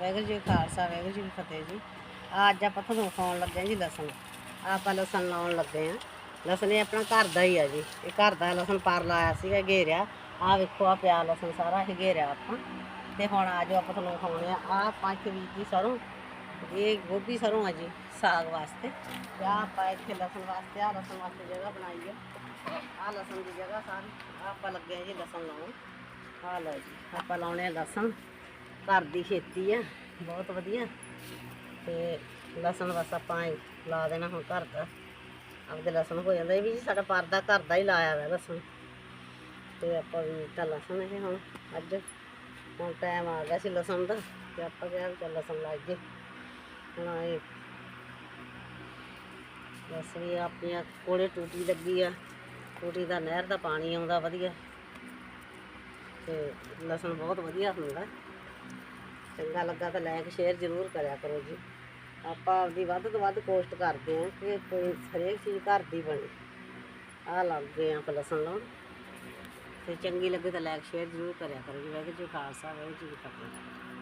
ਵਾਹਿਗੁਰੂ ਜੀ ਕਾ ਖਾਲਸਾ, ਵਾਹਿਗੁਰੂ ਜੀ ਕੀ ਫਤਿਹ ਜੀ। ਅੱਜ ਆਪਾਂ ਤੁਹਾਨੂੰ ਖਾਣ ਲੱਗੇ ਹਾਂ ਜੀ ਲਸਣ। ਆਪਾਂ ਲਸਣ ਲਾਉਣ ਲੱਗੇ ਆ ਲਸਣ ਇਹ ਆਪਣਾ ਘਰ ਦਾ ਹੀ ਆ ਜੀ। ਇਹ ਘਰ ਦਾ ਲਸਣ ਪਰ ਲਾਇਆ ਸੀਗਾ, ਘੇਰਿਆ। ਆਹ ਵੇਖੋ ਆ ਪਿਆ ਲਸਣ ਸਾਰਾ, ਇਹ ਘੇਰਿਆ ਆਪਾਂ। ਤੇ ਹੁਣ ਆ ਜੋ ਆਪਾਂ ਤੁਹਾਨੂੰ ਖਾਣੇ ਆ ਆਹ ਪੰਜ ਵੀਹ ਦੀ ਸਰੋਂ, ਇਹ ਗੋਭੀ ਸਰੋਂ ਆ ਜੀ, ਸਾਗ ਵਾਸਤੇ। ਤੇ ਆਹ ਆਪਾਂ ਇੱਥੇ ਲਸਣ ਵਾਸਤੇ ਆ ਲਸਣ ਵਾਸਤੇ ਜਗ੍ਹਾ ਬਣਾਈ ਆ। ਆਹ ਲਸਣ ਦੀ ਜਗ੍ਹਾ ਸਾਰੀ ਆਪਾਂ ਲੱਗੇ ਆ ਜੀ ਲਸਣ ਲਾਉਣ। ਆ ਲਓ ਜੀ, ਆਪਾਂ ਲਾਉਣੇ ਆ ਲਸਣ। ਘਰ ਦੀ ਖੇਤੀ ਆ, ਬਹੁਤ ਵਧੀਆ। ਤੇ ਲਸਣ ਬਸ ਆਪਾਂ ਲਾ ਦੇਣਾ ਹੁਣ ਘਰ ਦਾ। ਆਪਦੇ ਲਸਣ ਹੋ ਜਾਂਦਾ, ਇਹ ਵੀ ਜੀ ਸਾਡਾ ਪਰਦਾ ਘਰ ਦਾ ਹੀ ਲਾਇਆ ਹੋਇਆ ਲਸਣ। ਤੇ ਆਪਾਂ ਵੀ ਤਾਂ ਲਸਣ ਇਹ ਹੁਣ, ਅੱਜ। ਹੁਣ ਟਾਈਮ ਆ ਗਿਆ ਸੀ ਲਸਣ ਦਾ, ਤੇ ਆਪਾਂ ਕਿਹਾ ਵੀ ਚੱਲ ਲਸਣ ਲੱਗ ਜੇ ਹੁਣ ਇਹ ਬਸ ਵੀ ਆਪਣੀਆਂ ਕੋਲੇ ਟੂਟੀ ਲੱਗੀ ਆ। ਟੂਟੀ ਦਾ ਨਹਿਰ ਦਾ ਪਾਣੀ ਆਉਂਦਾ ਵਧੀਆ। ਤੇ ਲਸਣ ਬਹੁਤ ਵਧੀਆ ਹੁੰਦਾ। ਚੰਗਾ ਲੱਗਾ ਤਾਂ ਲਾਇਕ ਸ਼ੇਅਰ ਜ਼ਰੂਰ ਕਰਿਆ ਕਰੋ ਜੀ। ਆਪਾਂ ਆਪਦੀ ਵੱਧ ਤੋਂ ਵੱਧ ਕੋਸ਼ਟ ਕਰਦੇ ਹਾਂ ਕਿ ਕੋਈ ਹਰੇਕ ਚੀਜ਼ ਘਰ ਦੀ ਬਣੇ। ਆਹ ਲੱਗ ਗਏ ਆ ਲਸਣ ਲਾਉਣ ਤੇ ਚੰਗੀ ਲੱਗੇ ਤਾਂ ਲਾਇਕ ਸ਼ੇਅਰ ਜ਼ਰੂਰ ਕਰਿਆ ਕਰੋ ਜੀ। ਵਾਹਿਗੁਰੂ ਜੀ ਖਾਲਸਾ, ਵਾਹਿਗੁਰੂ ਜੀ ਕੀ ਫਤਿਹ।